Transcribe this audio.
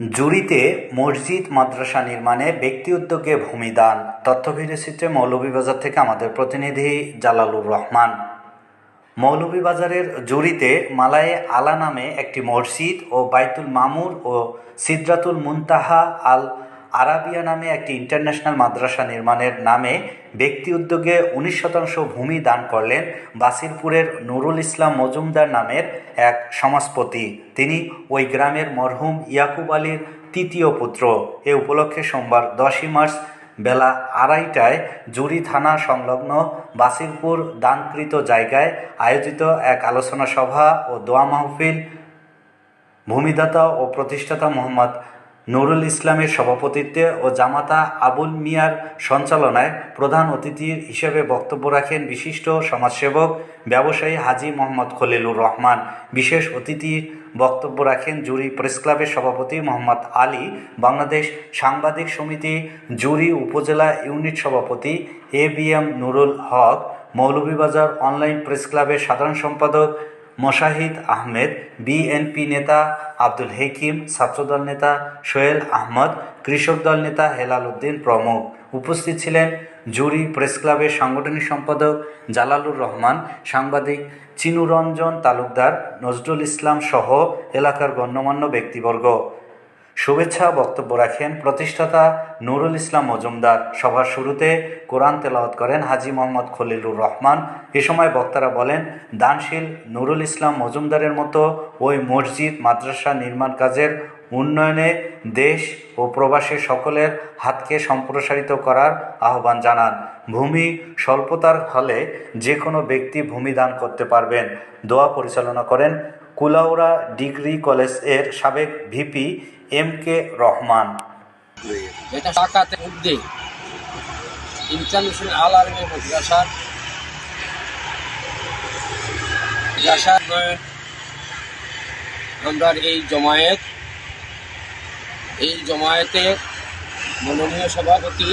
জুড়িতে মসজিদ, মাদ্রাসা নির্মাণে ব্যক্তি উদ্যোগে ভূমিদান তথ্য ভিডিওচিত্রে মৌলভীবাজার থেকে আমাদের প্রতিনিধি জালালুর রহমান। মৌলভীবাজারের জুড়িতে মালায়ে আলা নামে একটি মসজিদ ও বাইতুল মামুর ও সিদরাতুল মুনতাহা আল আরাবিয়া নামে একটি ইন্টারন্যাশনাল মাদ্রাসা নির্মাণের নামে ব্যক্তি উদ্যোগে উনিশ শতাংশ ভূমি দান করলেন বাসিরপুরের নুরুল ইসলাম মজুমদার নামের এক সমাজপতি। তিনি ওই গ্রামের মরহুম ইয়াকুব আলীর তৃতীয় পুত্র। এ উপলক্ষে সোমবার দশই মার্চ বেলা আড়াইটায় জুরি থানা সংলগ্ন বাসিরপুর দানকৃত জায়গায় আয়োজিত এক আলোচনা সভা ও দোয়া মাহফিল ভূমিদাতা ও প্রতিষ্ঠাতা মোহাম্মদ নুরুল ইসলামের সভাপতিত্বে ও জামাতা আবুল মিয়ার সঞ্চালনায় প্রধান অতিথি হিসেবে বক্তব্য রাখেন বিশিষ্ট সমাজসেবক ব্যবসায়ী হাজি মোহাম্মদ খলিলুর রহমান। বিশেষ অতিথি বক্তব্য রাখেন জুরি প্রেস ক্লাবের সভাপতি মোহাম্মদ আলী, বাংলাদেশ সাংবাদিক সমিতি জুরি উপজেলা ইউনিট সভাপতি A B M Nurul Haq, Moulvibazar online press ক্লাবের সাধারণ সম্পাদক মোশাহিদ আহমেদ, বিএনপি নেতা আব্দুল হেকিম, ছাত্রদল নেতা সোহেল আহমদ, কৃষক দল নেতা হেলাল উদ্দিন প্রমুখ। উপস্থিত ছিলেন জুরি প্রেস ক্লাবের সাংগঠনিক সম্পাদক জালালুর রহমান, সাংবাদিক চিনুরঞ্জন তালুকদার, নজরুল ইসলাম সহ এলাকার গণ্যমান্য ব্যক্তিবর্গ। শুভেচ্ছা বক্তব্য রাখেন প্রতিষ্ঠাতা নুরুল ইসলাম মজুমদার। সভার শুরুতে কোরআন তেলাওয়াত করেন হাজি মোহাম্মদ খলিলুর রহমান। এ সময় বক্তারা বলেন, দানশীল নুরুল ইসলাম মজুমদারের মতো ওই মসজিদ, মাদ্রাসা নির্মাণ কাজের উন্নয়নে দেশ ও প্রবাসী সকলের হাতকে সম্প্রসারিত করার আহ্বান জানান। ভূমি স্বল্পতার ফলে যে কোনো ব্যক্তি ভূমি দান করতে পারবেন। দোয়া পরিচালনা করেন কুলাউড়া ডিগ্রি কলেজের সাবেক ভিপি এম কে রহমান। আমরা এই জমায়েত। এই জমায়েতের মাননীয় সভাপতি